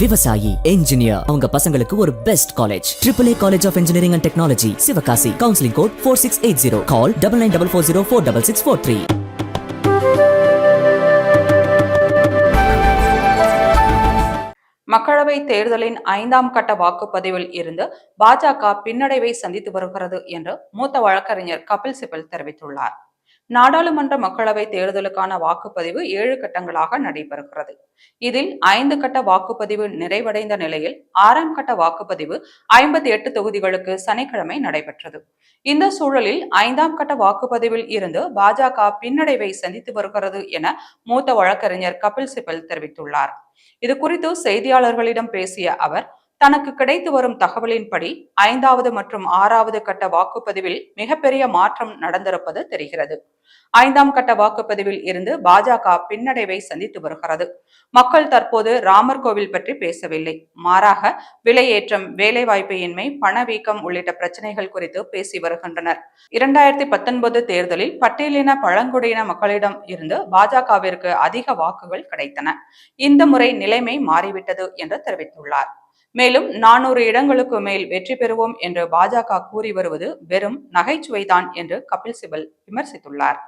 விவசாயி என்ஜினியர் அவங்க பசங்களுக்கு ஒரு best college triple A college of engineering and technology Sivakasi counselling code four six eight zero call double nine double four zero four double six four three மக்களவை தேர்தலின் ஐந்தாம் கட்ட வாக்குப்பதிவில் இருந்து பாஜக பின்னடைவை சந்தித்து வருகிறது என்று மூத்த வழக்கறிஞர் கபில் சிபல் தெரிவித்துள்ளார். நாடாளுமன்ற மக்களவை தேர்தலுக்கான வாக்குப்பதிவு ஏழு கட்டங்களாக நடைபெறுகிறது. இதில் ஐந்து கட்ட வாக்குப்பதிவு நிறைவடைந்த நிலையில் ஆறாம் கட்ட வாக்குப்பதிவு ஐம்பத்தி எட்டு தொகுதிகளுக்கு சனிக்கிழமை நடைபெற்றது. இந்த சூழலில் ஐந்தாம் கட்ட வாக்குப்பதிவில் இருந்து பாஜக பின்னடைவை சந்தித்து வருகிறது என மூத்த வழக்கறிஞர் கபில் சிபல் தெரிவித்துள்ளார். இது குறித்து செய்தியாளர்களிடம் பேசிய அவர் தனக்கு கிடைத்து வரும் தகவலின்படி ஐந்தாவது மற்றும் ஆறாவது கட்ட வாக்குப்பதிவில் மிகப்பெரிய மாற்றம் நடந்திருப்பது தெரிகிறது. ஐந்தாம் கட்ட வாக்குப்பதிவில் இருந்து பாஜக பின்னடைவை சந்தித்து வருகிறது. மக்கள் தற்போது ராமர் கோவில் பற்றி பேசவில்லை. மாறாக விலையேற்றம் வேலைவாய்ப்பின்மை பணவீக்கம் உள்ளிட்ட பிரச்சனைகள் குறித்து பேசி வருகின்றனர். இரண்டாயிரத்தி பத்தொன்பது தேர்தலில் பட்டியலின பழங்குடியின மக்களிடம் இருந்து பாஜகவிற்கு அதிக வாக்குகள் கிடைத்தன. இந்த முறை நிலைமை மாறிவிட்டது என்று தெரிவித்துள்ளார். மேலும் நானூறு இடங்களுக்கு மேல் வெற்றி பெறுவோம் என்று பாஜக கூறி வருவது வெறும் நகைச்சுவைதான் என்று கபில் சிபல் விமர்சித்துள்ளார்.